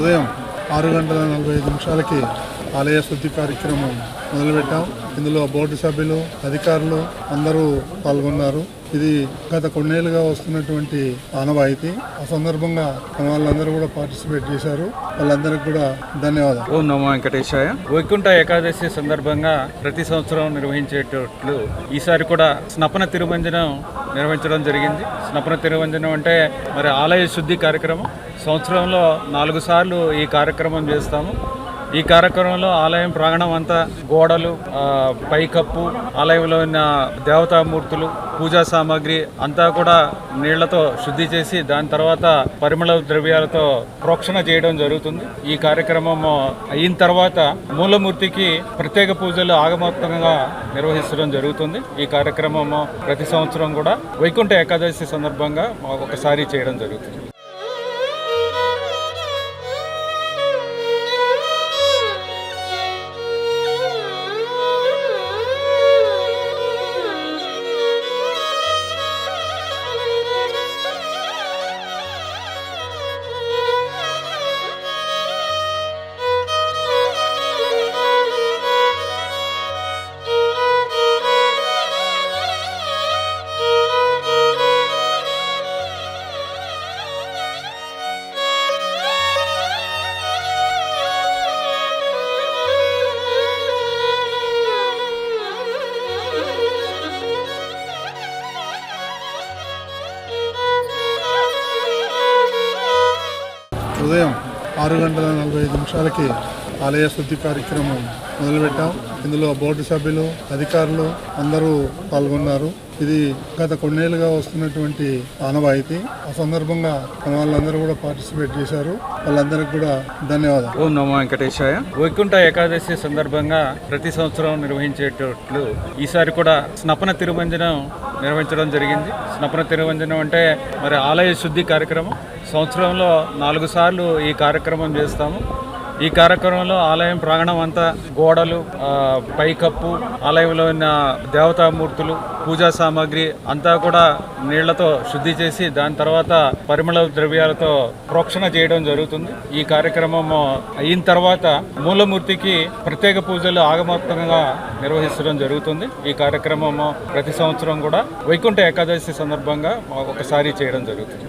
ఉదయం ఆరు గంటల నలభై ఐదు నిమిషాలకి ఆలయ శుద్ధి కార్యక్రమం మొదలుపెట్టాం. ఇందులో బోర్డు సభ్యులు అధికారులు అందరూ పాల్గొన్నారు. ఇది గత కొన్నేళ్ళుగా వస్తున్నటువంటి ఆనవాయితీ. ఆ సందర్భంగా మన వాళ్ళందరూ కూడా పార్టిసిపేట్ చేశారు. వాళ్ళందరికీ కూడా ధన్యవాదాలు. ఓం నమో వెంకటేశాయ. వైకుంఠ ఏకాదశి సందర్భంగా ప్రతి సంవత్సరం నిర్వహించేటట్లు ఈసారి కూడా స్నపన తిరుమంజనం నిర్వహించడం జరిగింది. స్నపన తిరుమంజనం అంటే మరి ఆలయ శుద్ధి కార్యక్రమం. సంవత్సరంలో నాలుగు సార్లు ఈ కార్యక్రమం చేస్తాము. ఈ కార్యక్రమంలో ఆలయం ప్రాంగణం అంతా గోడలు పైకప్పు ఆలయంలో ఉన్న దేవతామూర్తులు పూజా సామాగ్రి అంతా కూడా నీళ్ళతో శుద్ధి చేసి దాని తర్వాత పరిమళ ద్రవ్యాలతో ప్రోక్షణ చేయడం జరుగుతుంది. ఈ కార్యక్రమం అయిన తర్వాత మూలమూర్తికి ప్రత్యేక పూజలు ఆగమోత్తంగా నిర్వహించడం జరుగుతుంది. ఈ కార్యక్రమం ప్రతి సంవత్సరం కూడా వైకుంఠ ఏకాదశి సందర్భంగా ఒకసారి చేయడం జరుగుతుంది. ఉదయం ఆరు గంటల నలభై ఐదు నిమిషాలకి ఆలయ శుద్ధి కార్యక్రమం మొదలుపెట్టాం. ఇందులో బోర్డు సభ్యులు అధికారులు అందరూ పాల్గొన్నారు. ఇది గత కొన్నేళ్ళుగా వస్తున్నటువంటి ఆనవాయితీ. ఆ సందర్భంగా మన వాళ్ళందరూ కూడా పార్టిసిపేట్ చేశారు. వాళ్ళందరికీ కూడా ధన్యవాదాలు. ఓం నమో వెంకటేశాయ. వైకుంఠ ఏకాదశి సందర్భంగా ప్రతి సంవత్సరం నిర్వహించేటట్లు ఈసారి కూడా స్నపన తిరుమంజనం నిర్వహించడం జరిగింది. స్నపన తిరుమంజనం అంటే మరి ఆలయ శుద్ధి కార్యక్రమం. సంవత్సరంలో నాలుగు సార్లు ఈ కార్యక్రమం చేస్తాము. ఈ కార్యక్రమంలో ఆలయం ప్రాంగణం అంతా గోడలు పైకప్పు ఆలయంలో ఉన్న దేవతామూర్తులు పూజా సామాగ్రి అంతా కూడా నీళ్ళతో శుద్ధి చేసి దాని తర్వాత పరిమళ ద్రవ్యాలతో ప్రోక్షణ చేయడం జరుగుతుంది. ఈ కార్యక్రమం అయిన తర్వాత మూలమూర్తికి ప్రత్యేక పూజలు ఆగమోక్తంగా నిర్వహించడం జరుగుతుంది. ఈ కార్యక్రమం ప్రతి సంవత్సరం కూడా వైకుంఠ ఏకాదశి సందర్భంగా ఒకసారి చేయడం జరుగుతుంది.